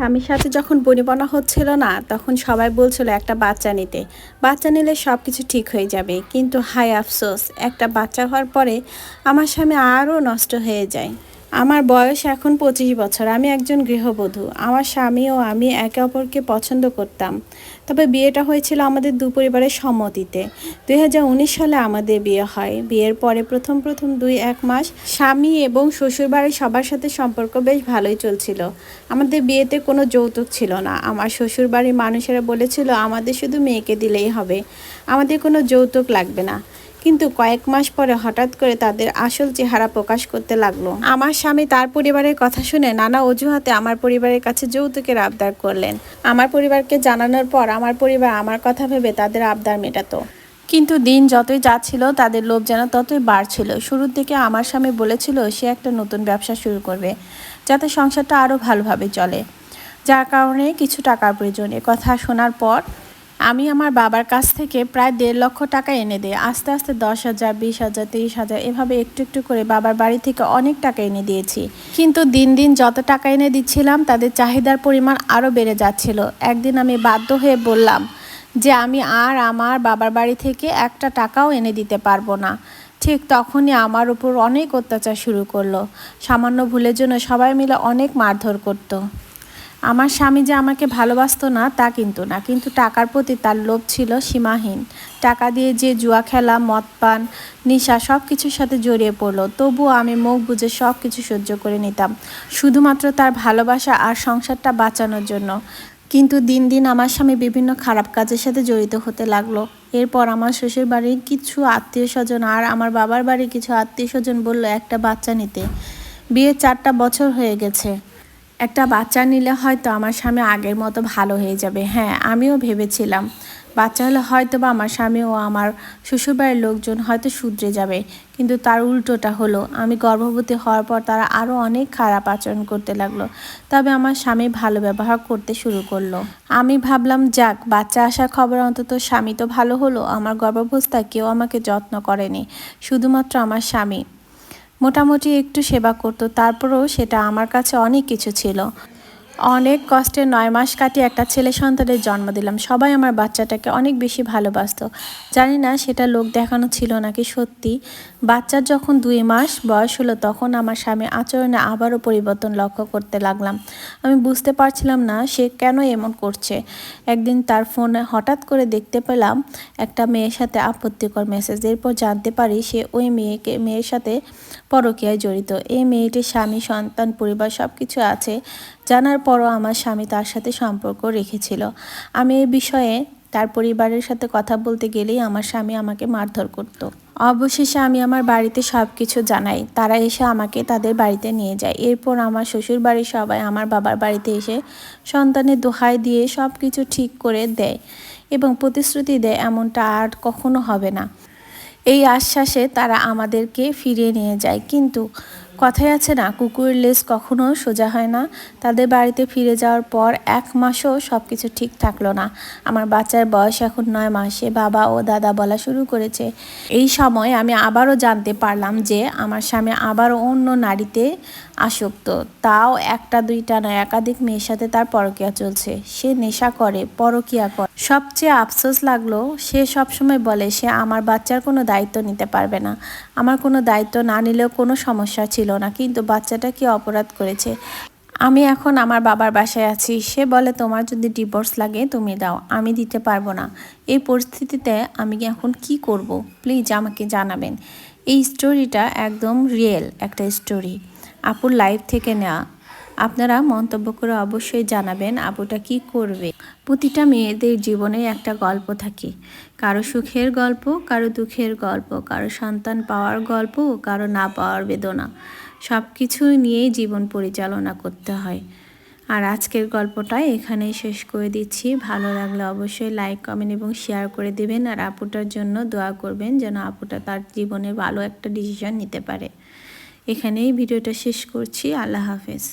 স্বামীর সাথে যখন বনি বনা হচ্ছিল না, তখন সবাই বলছিল, একটা বাচ্চা নিতে। বাচ্চা নিলে সব কিছু ঠিক হয়ে যাবে। কিন্তু হাই আফসোস, একটা বাচ্চা হওয়ার পরে আমার স্বামী আরও নষ্ট হয়ে যায়। আমার বয়স এখন পঁচিশ বছর, আমি একজন গৃহবধূ। আমার স্বামী ও আমি একে অপরকে পছন্দ করতাম। তবে বিয়েটা হয়েছিল আমাদের দু পরিবারের সম্মতিতে। দুই হাজার উনিশ সালে আমাদের বিয়ে হয়। বিয়ের পরে প্রথম প্রথম দুই এক মাস স্বামী এবং শ্বশুরবাড়ির সবার সাথে সম্পর্ক বেশ ভালোই চলছিল। আমাদের বিয়েতে কোনো যৌতুক ছিল না। আমার শ্বশুরবাড়ির মানুষেরা বলেছিল, আমাদের শুধু মেয়েকে দিলেই হবে। আমাদের কোনো যৌতুক লাগবে না। কিন্তু কয়েক মাস পরে হঠাৎ করে তাদের আসল চেহারা প্রকাশ করতে লাগল। আমার স্বামী তার পরিবারের কথা শুনে নানা অজুহাতে আমার পরিবারের কাছে যৌতুকের আবদার করলেন। আমার পরিবারকে জানানোর পর আমার পরিবার আমার কথা ভেবে তাদের আবদার মেটাতো। কিন্তু দিন যতই যাচ্ছিল, তাদের লোভ যেন ততই বাড়ছিল। শুরুর দিকে আমার স্বামী বলেছিল, সে একটা নতুন ব্যবসা শুরু করবে, যাতে সংসারটা আরও ভালোভাবে চলে। যার কারণে কিছু টাকার প্রয়োজন। কথা শোনার পর আমি আমার বাবার কাছ থেকে প্রায় দেড় লক্ষ টাকা এনে দিই। আস্তে আস্তে দশ হাজার, বিশ হাজার, তিরিশ হাজার এভাবে একটু একটু করে বাবার বাড়ি থেকে অনেক টাকা এনে দিয়েছি। কিন্তু দিন দিন যত টাকা এনে দিচ্ছিলাম, তাদের চাহিদার পরিমাণ আরও বেড়ে যাচ্ছিল। একদিন আমি বাধ্য হয়ে বললাম যে, আমি আর আমার বাবার বাড়ি থেকে একটা টাকাও এনে দিতে পারব না। ঠিক তখনই আমার উপর অনেক অত্যাচার শুরু করল। সামান্য ভুলের জন্য সবাই মিলে অনেক মারধর করতো। আমার স্বামী যে আমাকে ভালোবাসতো না, তা কিন্তু না। কিন্তু টাকার প্রতি তার লোভ ছিল সীমাহীন। টাকা দিয়ে যে জুয়া খেলা, মদ পান, নিশা সব কিছুর সাথে জড়িয়ে পড়ল। তবুও আমি মুখ বুঝে সব কিছু সহ্য করে নিতাম। শুধুমাত্র তার ভালোবাসা আর সংসারটা বাঁচানোর জন্য। কিন্তু দিন দিন আমার স্বামী বিভিন্ন খারাপ কাজের সাথে জড়িত হতে লাগল। এরপর আমার শ্বশুর বাড়ির কিছু আত্মীয় স্বজন আর আমার বাবার বাড়ির কিছু আত্মীয় স্বজন বলল, একটা বাচ্চা নিতে। বিয়ে চারটা বছর হয়ে গেছে। একটা বাচ্চা নিলে হয়তো আমার স্বামী আগের মতো ভালো হয়ে যাবে। হ্যাঁ আমিও ভেবেছিলাম। বাচ্চা হলে হয়তো বা আমার স্বামী ও আমার শ্বশুরবাড়ির লোকজন হয়তো শুধরে যাবে। কিন্তু তার উল্টোটা হলো, আমি গর্ভবতী হওয়ার পর তারা আরও অনেক খারাপ আচরণ করতে লাগল। তবে আমার স্বামী ভালো ব্যবহার করতে শুরু করল। আমি ভাবলাম, যাক, বাচ্চা আসার খবর অন্তত স্বামী তো ভালো হলো। আমার গর্ভাবস্থায় কেউ আমাকে যত্ন করেনি। শুধুমাত্র আমার স্বামী। মোটামুটি একটু সেবা করতো তারপরেও সেটা আমার কাছে অনেক কিছু ছিল। অনেক কষ্টে নয় মাস কাটিয়ে একটা ছেলে সন্তানের জন্ম দিলাম। সবাই আমার বাচ্চাটাকে অনেক বেশি ভালোবাসতো। জানি না সেটা লোক দেখানো ছিল নাকি সত্যি। বাচ্চার যখন দুই মাস বয়স হলো তখন আমার স্বামী আচরণে আবারও পরিবর্তন লক্ষ্য করতে লাগলাম। আমি বুঝতে পারছিলাম না সে কেন এমন করছে। একদিন তার ফোনে হঠাৎ করে দেখতে পেলাম একটা মেয়ের সাথে আপত্তিকর মেসেজ। এরপর জানতে পারি সে ওই মেয়েকে, মেয়ের সাথে পরকীয়ায় জড়িত। এই মেয়েটির স্বামী, সন্তান, পরিবার সব কিছু আছে। জানার পরও আমার স্বামী তার সাথে সম্পর্ক রেখেছিল। আমি এই বিষয়ে তার পরিবারের সাথে কথা বলতে গেলেই আমার স্বামী আমাকে মারধর করতো। অবশেষে আমি আমার বাড়িতে সব কিছু জানাই। তারা এসে আমাকে তাদের বাড়িতে নিয়ে যায়। এরপর আমার শ্বশুর বাড়ির সবাই আমার বাবার বাড়িতে এসে সন্তানের দোহাই দিয়ে সব কিছু ঠিক করে দেয় এবং প্রতিশ্রুতি দেয়, এমনটা আর কখনো হবে না। এই আশ্বাসে তারা আমাদেরকে ফিরিয়ে নিয়ে যায়। কিন্তু কথায় আছে না, কুকুরের লেজ কখনো সোজা হয় না। তাদের বাড়িতে ফিরে যাওয়ার পর এক মাসও সব কিছু ঠিক থাকল না। আমার বাচ্চার বয়স এখন নয় মাসে বাবা ও দাদা বলা শুরু করেছে। এই সময় আমি আবারও জানতে পারলাম যে আমার স্বামী আবারও অন্য নারীতে আসক্ত। তাও একটা, দুইটা নয় একাধিক মেয়ের সাথে তার পরকিয়া চলছে। সে নেশা করে, পরকিয়া করে। সবচেয়ে আফসোস লাগল, সে সবসময় বলে, সে আমার বাচ্চার কোনো দায়িত্ব নিতে পারবে না। আমার কোনো দায়িত্ব না নিলেও কোনো সমস্যা ছিল না, কিন্তু বাচ্চাটা কি অপরাধ করেছে। আমি এখন আমার বাবার বাসায় আছি। সে বলে, তোমার যদি ডিভোর্স লাগে, তুমি দাও, আমি দিতে পারব না। এই পরিস্থিতিতে আমি এখন কি করব? প্লিজ আমাকে জানাবেন। এই স্টোরিটা একদম রিয়েল একটা স্টোরি আপুর লাইফ থেকে নেওয়া আপনারা মন্তব্য করে অবশ্যই জানাবেন আপুটা কি করবে। প্রতিটা মেয়েদের জীবনে একটা গল্প থাকে। কারও সুখের গল্প, কারও দুঃখের গল্প, কারও সন্তান পাওয়ার গল্প, কারও না পাওয়ার বেদনা। সব কিছু নিয়েই জীবন পরিচালনা করতে হয়। আর আজকের গল্পটা এখানেই শেষ করে দিচ্ছি। ভালো লাগলে অবশ্যই লাইক, কমেন্ট এবং শেয়ার করে দিবেন। আর আপুটার জন্য দোয়া করবেন যেন আপুটা তার জীবনে ভালো একটা ডিসিশন নিতে পারে। এখানেই ভিডিওটা শেষ করছি। আল্লাহ হাফেজ।